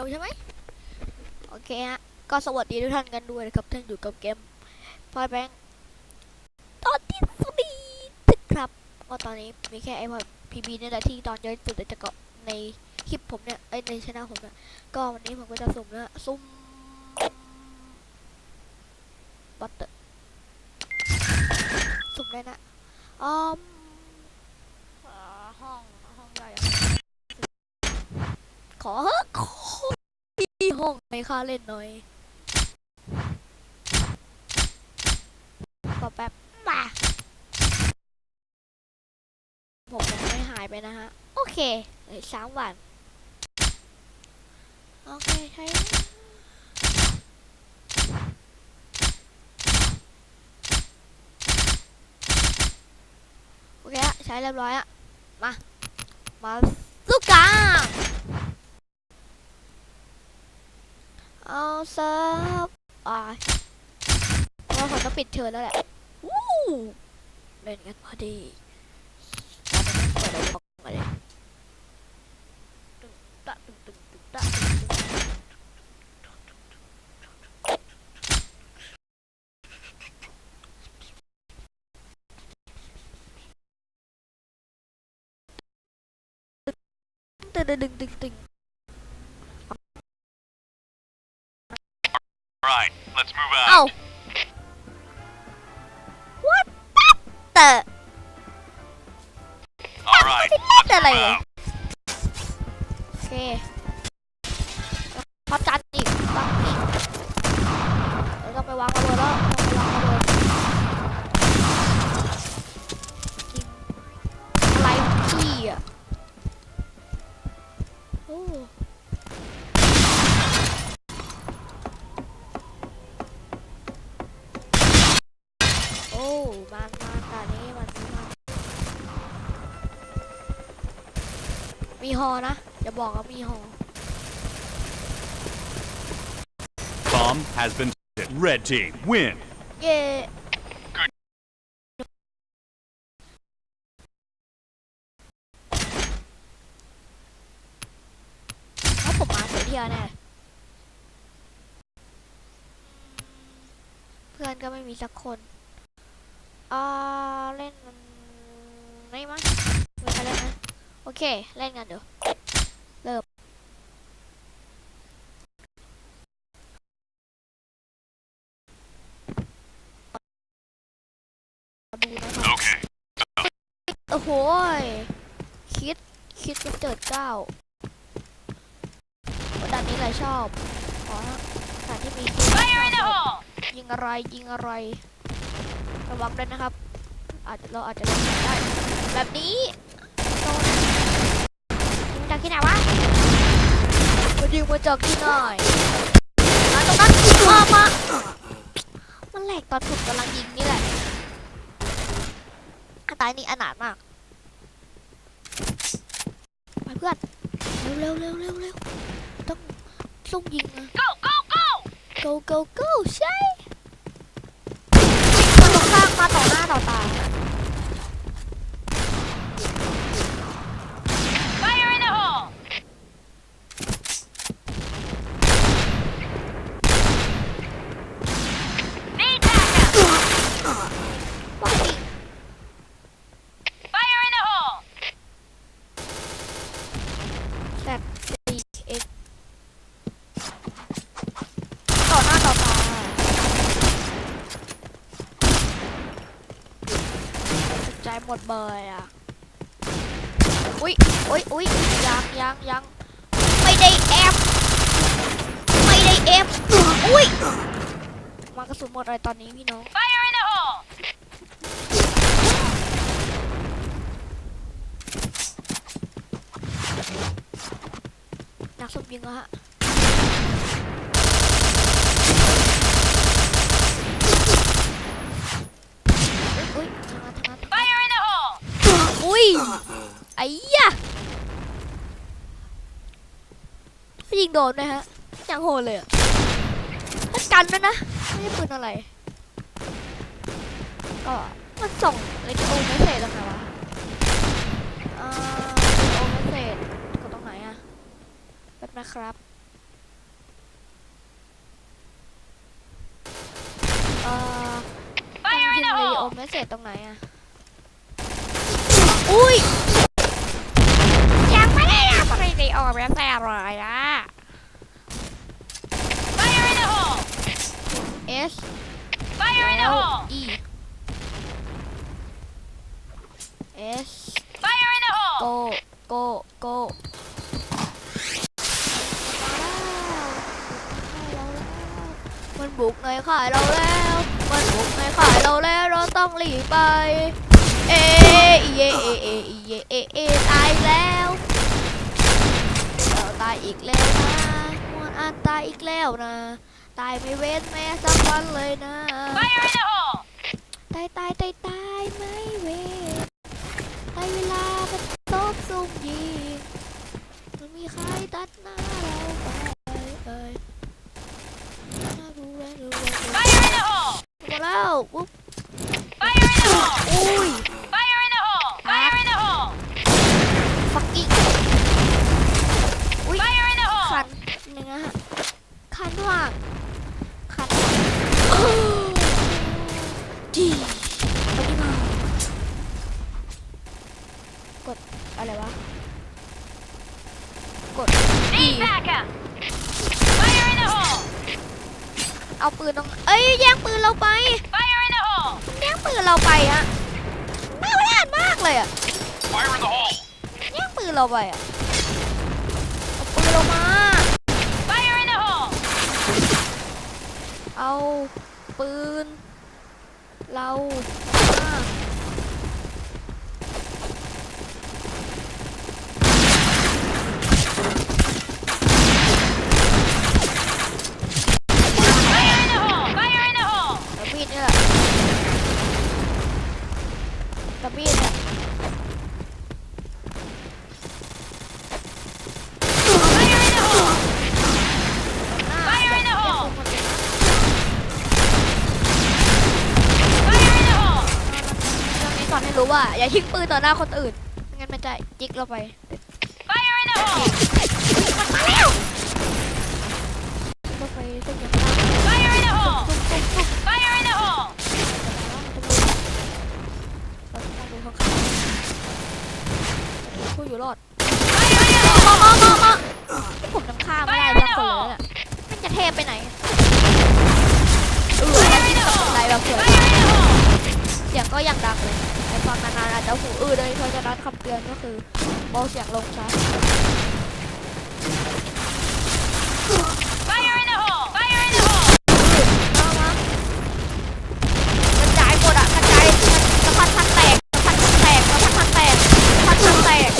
ร็วใช่ไหมโอเคฮะก็สวัสดีทุกท่านกันด้วยนะครับท่านอยู่กับเกมพอยแบงตอนที่สี่นะครับก็ตอนนี้มีแค่ไอพอพีบีนี่แหละที่ตอนเยอะที่สุดแต่ก็ในคลิปผมเนี่ยไอยในช่องผมเนี่ยก็วันนี้ผมก็จะสุ่มนะสุ่มบัตเตอร์สุ่มเลยนะอืมอ่าห้องห้องใหญ่อะขอเถอะขอที่ ห้องให้ค่าเล่นหน่อยขอแป๊บมาผมยังไม่หายไปนะฮะ โอเคเหลือสามวัน โอเคใช้โอเคอะใช้เรียบร้อยอะมา มาสู้กัน เอาเซิร์ฟอ่าเราะว่าผมต้องปิดเชิญแล้วแหละวู้เล่นกันพอดีตอนนี้เปิดเอาล็อกมาเลยตึงตะตึงตึงตึงตะตึงตึงตึงตึง Let's move out. Oh. What the? All right. Let's move out. Okay. อ้มันมันตอนนี้มันมันมีฮอนะอย่าบอกว่ามีฮอ Bomb has been set. Red team, win. เย่แล้วผมมาเสียเที่ยวแน่เพื่อนก็ไม่มีสักคน อ่าเล่นมันไม่มั้งไม่ใครเล่นนะโอเค เล่นกันเดี๋ยวเริ่มดูนะครับ Okay. โอ้โหยคิด คิดจะเจิดเก้าด่านนี้แหละชอบขอด่านที่มีคิดยิงอะไร ยิงอะไร ระวังด้วยนะครับ อาจจะเราอาจจะเล่นได้แบบนี้โดนยิงจากที่ไหนวะมายิงมาจากที่ไหนอะตรงนั้นมามามันแหลกตอนผมกำลังยิงนี่แหละอันตายนี่อนาถมากไปเพื่อนเร็วเร็วเร็วเร็วเร็วต้องซุ่มยิงอะ go go go go go go ใช่มาตรงข้าง มาต่อหน้าต่อตา Fire in the hole! ปกติ Fire in the hole! แซดซีเอ็กต่อหน้าต่อตาตกใจ หมดเบยอะ อุ้ยอุ้ยอุ้ยยังยังยังไม่ได้แอบไม่ได้แอบอุ้ยมากระสุนหมดเลยตอนนี้พี่น้อง Fire in the hole! นักสุบยิงแล้วฮะ ไอ้ยะยิงโดนนะฮะอย่างโหดเลยอะกันนะนะ ไม่ใช่ปืนอะไร ก็มันส่งเลยโอเมสเซจแล้วไงวะโอเมสเซจกดตรงไหนอะแป๊บนะครับเออยิงเลยโอเมสเซจตรงไหนอะ อุ้ยยังไม่ได้ทำอะไรในโอเมสเซจเลยอะ Fire in the hole! S Fire in the แล้ว hole! E S Fire in the hole! go go go มันบุกในข่ายเราแล้ว มันบุกในข่ายเราแล้ว เราต้องรีบไป เอเอเอ เอเอเอเอตายแล้วเราตายอีกแล้วนะมวนอันตายอีกแล้วนะ ตายไม่เว้นแม้สักวันเลยนะ Fire in the hole! ตายตายตายตายไม่เว้นตายเวลามันตบซุ่มยิงมันมีใครตัดหน้าเราไปเอ้ยน่าดูแลดูแลดูแล Fire in the hole! หมดแล้วปุ๊บ Fire in the hole! อุ้ย นหนึ่งอะฮะคันว่างคันดีไปดีมากดอะไรวะ กด Need backup! Fire in the hole! เอาปืนตรง เอ้ยแย่งปืนเราไป Fire in the hole! แย่งปืนเราไปอะน่าร้านมากเลยอะ Fire in the hole! แย่งปืนเราไปอะเอาปืนเรามา Fire in the hole! เอา ปืน เรามา Fire in the hole! Fire in the hole! ตะบีดนี่แหละตะบีดเนี่ย Fire in the hole! หน้า Fire in the อย่า hole อย่าคงมัน Fire in the hole! เรื่องนี้สอนให้รู้ ว่าอย่าทิ้งปืนต่อหน้าคนอื่นไม่งั้นมันจะจิกเราไป Fire in the hole! เราไปอย่างล่าง Fire in the hole! ตุ้มตุ้มตุ้ม Fire in the hole! เราต้องดูข้างๆผู้อยู่รอดมามามามาที่ผมนำข้าไม่ได้สักคนเลยน่ะมันจะเทพไปไหนเออแล้วที่ตกใจแบบเผื่อ Fire in the hole! เสียงก็ยังดังเลย ฟังนานๆอาจจะหูอื้อเลยเพราะฉะนั้นคำเตือนก็คือเบาเสียงลงซะ Fire in the hole! Fire in the hole! มามากระจายหมดอะกระจายสะพัดทันแตกสะพัดทันแตกสะพัดทันแตกสะพัดทันแตก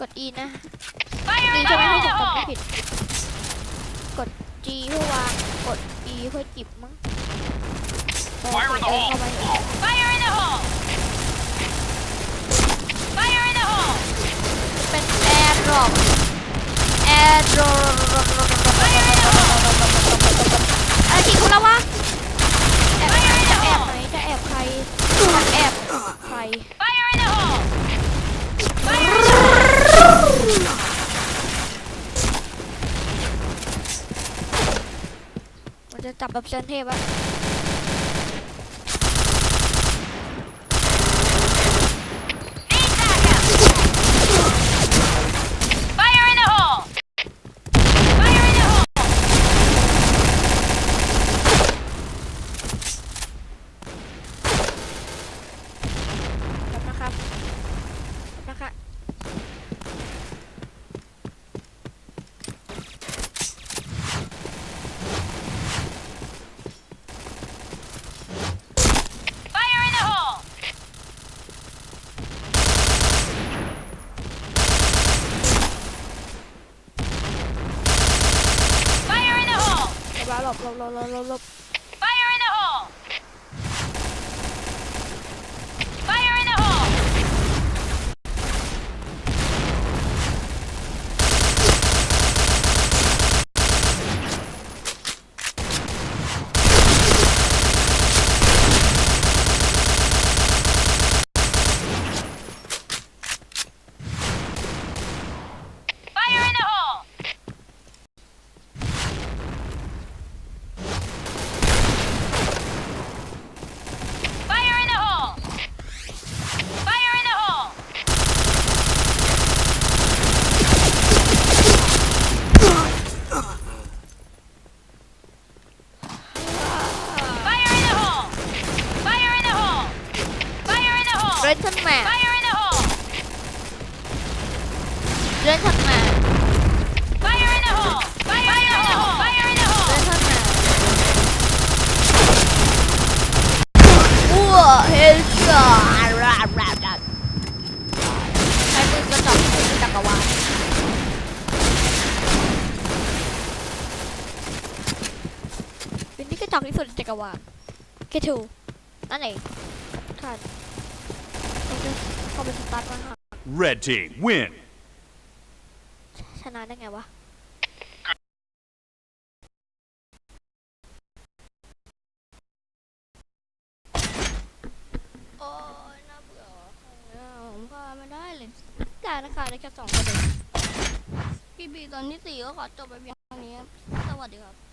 กด E นะ Fire ดี in ใช่ the ไหมที่ผม hole! กดไม่ผิด กด G เพื่อวาง กด E เพื่อจิบมั้งเออ Fire in the เดิน hole เข้าไป Fire in the hole! Fire in the hole! เป็นแอร์ดรอปแอร์ดรอป Fire in the hole! อะไรทิ้งคุณแล้ววะแอบจะแอบไหนจะแอบใครจะแอบใคร Fire in the hole! Fire in the hole! มันจะจับแบบเซนเทพอะ Need backup! Fire in the hole! Fire in the hole! แบบนะครับแบบนะคะ Fire in the hole! Fire in the hole! หลบหลบหลบหลบหลบหลบหลบ Fire in the hole! Fire in the hole! Fire in the hole! ล่นทันแมน Fire in the hole! เล่นทันแมน Fire in the hole! Fire in the hole! Fire in the เล่ hole! นทันแมนวัวเฮลช็อตราราราใช้ปืนกระจอกที่สุดในจักรวาลเป็นที่กระจอ กที่สุดในจักรวาลเกทูนั่นเองท่านเราจะเข้าไปสตาร์ทมาหา Red team win. ชนะได้ไงวะโอ้ยน่าเบื่อผมก็ไม่ได้เลยได้นะคะได้แค่สองประเด็นพี่บีตอนที่สี่ก็ขอจบไปเพียงเท่านี้ครับสวัสดีครับ